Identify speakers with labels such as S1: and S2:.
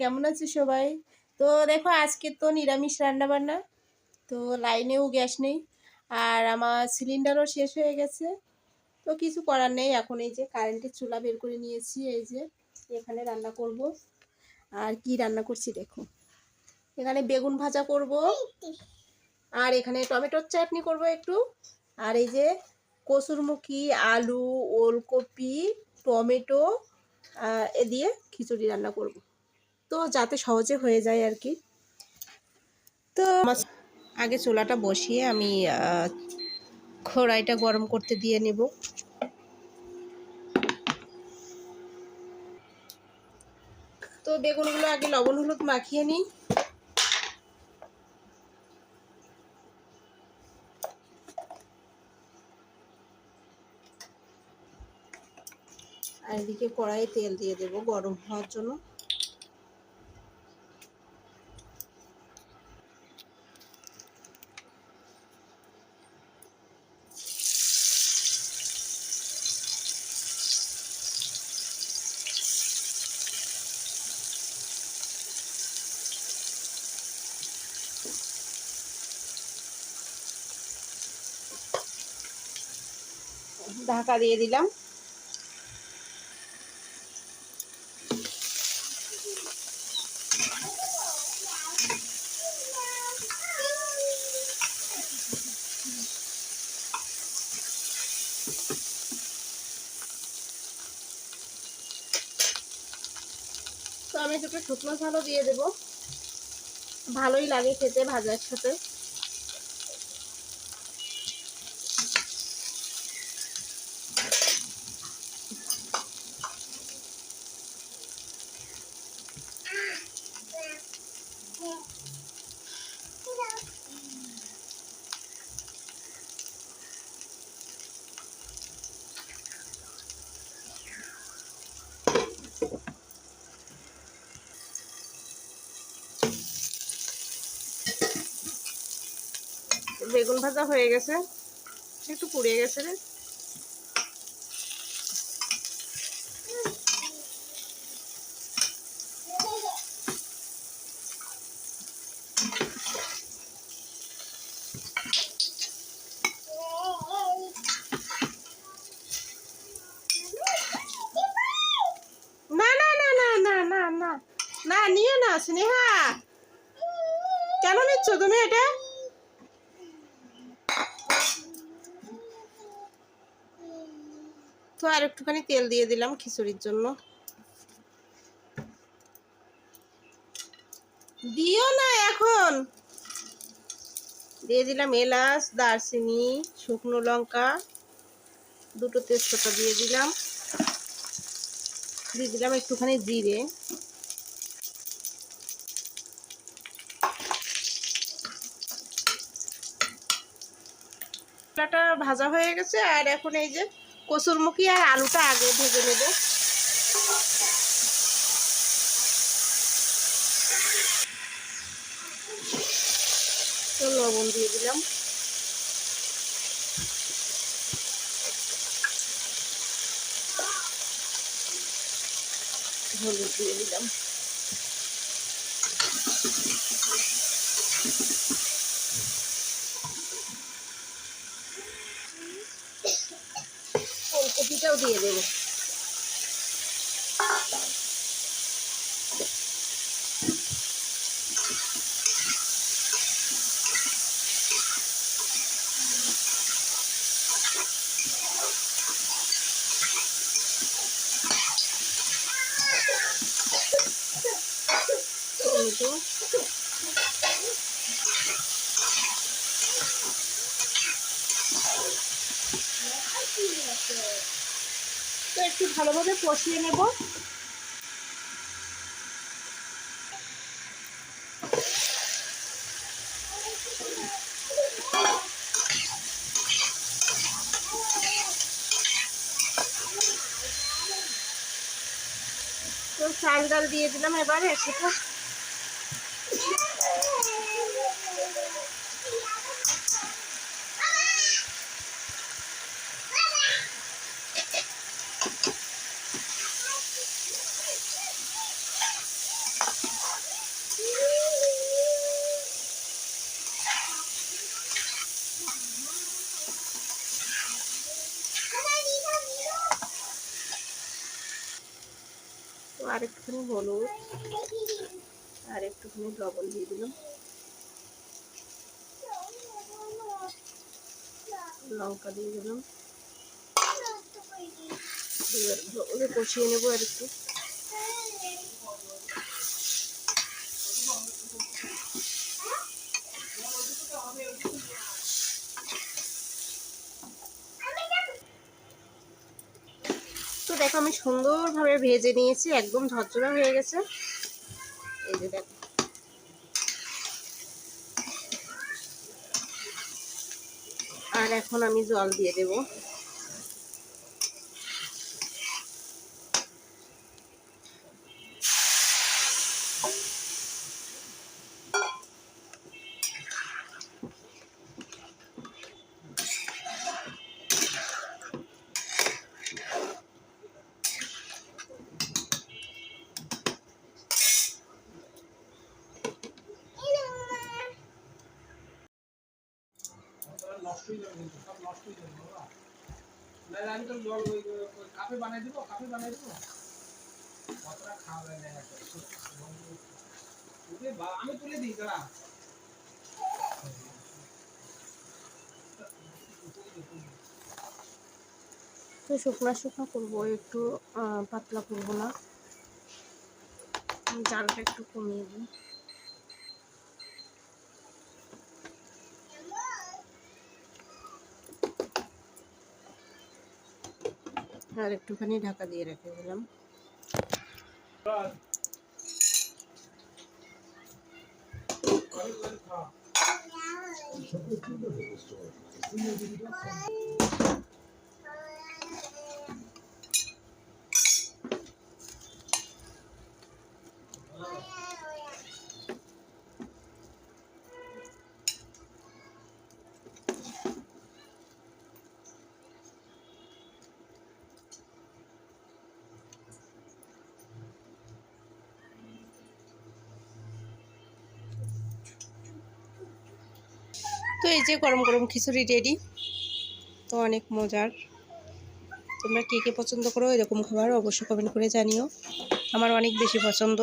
S1: কেমন আছে সবাই? তো দেখো, আজকে তো নিরামিষ রান্না বান্না তো লাইনেও গ্যাস নেই, আর আমার সিলিন্ডারও শেষ হয়ে গেছে। তো কিছু করার নেই, এখন এই যে কারেন্টের চুলা বের করে নিয়েছি, এই যে এখানে রান্না করব। আর কি রান্না করছি দেখো, এখানে বেগুন ভাজা করব, আর এখানে টমেটোর চাটনি করব একটু। আর এই যে কসুরমুখী আলু, ওলকপি, টমেটো এ দিয়ে খিচুড়ি রান্না করব। তো যাতে সহজে হয়ে যায় আর কি। তো আগে চুলাটা বসিয়ে আমি আহ, কড়াইটা গরম করতে দিয়ে নেব। তো বেগুনগুলো আগে লবণ হলুদ মাখিয়ে নিই। আর এদিকে কড়াইয়ে তেল দিয়ে দেব গরম হওয়ার জন্য। ঢাকা দিয়ে দিলাম। তো আমি দুটো শুকনো ঝালও দিয়ে দেব। ভালোই লাগে খেতে ভাজার সাথে। বেগুন ভাজা হয়ে গেছে। একটু পুড়ে গেছে রে। না নিয়ে না, স্নেহা। কেন নিচ্ছ তুমি এটা? তো আর একটুখানি তেল দিয়ে দিলাম খিচুড়ির জন্য। দিও না এখন। দিয়ে দিলাম এলাচ, দারচিনি, শুকনো লঙ্কা, দুটো তেজপাতা দিয়ে দিলাম। দিয়ে দিলাম একটুখানি জিরে। ভাজা হয়ে গেছে আর এখন এই যে কসুরমুখী আর আলুটা আগে ভেজে নেব। লবণ দিয়ে দিলাম। হলুদ দিয়ে দিলাম। দিয়ে দেব Thank you. তো একটু ভালোভাবে কষিয়ে নেব। তো চাল ডাল দিয়ে দিলাম এবারে সেটা। আর একটুখানি হলুদ আর একটুখানি লবণ দিয়ে দিলাম। লঙ্কা দিয়ে দিলাম। কষিয়ে নেব আর একটু দেখো আমি সুন্দরভাবে ভেজে নিয়েছি, একদম ঝরঝরা হয়ে গেছে। এই যে দেখো। আর এখন আমি জল দিয়ে দেব।
S2: নষ্ট হয়ে যাবে কিন্তু, সব নষ্ট হয়ে যাবে, বাবা। নাহলে আমি তো জল ওই কাপে বানিয়ে কাপে বানিয়ে কতটা খাওয়া যায় না আমি তুলে দিই
S1: শুকনো শুকনো করব, একটু পাতলা করব না। জালটা একটু কমিয়ে দিই। আর একটুখানি ঢাকা দিয়ে রেখে দিলাম। তো এই যে গরম গরম খিচুড়ি রেডি তো অনেক মজার। তোমরা কে কে পছন্দ করো এরকম খাবার অবশ্যই কমেন্ট করে জানিও। আমার অনেক বেশি পছন্দ।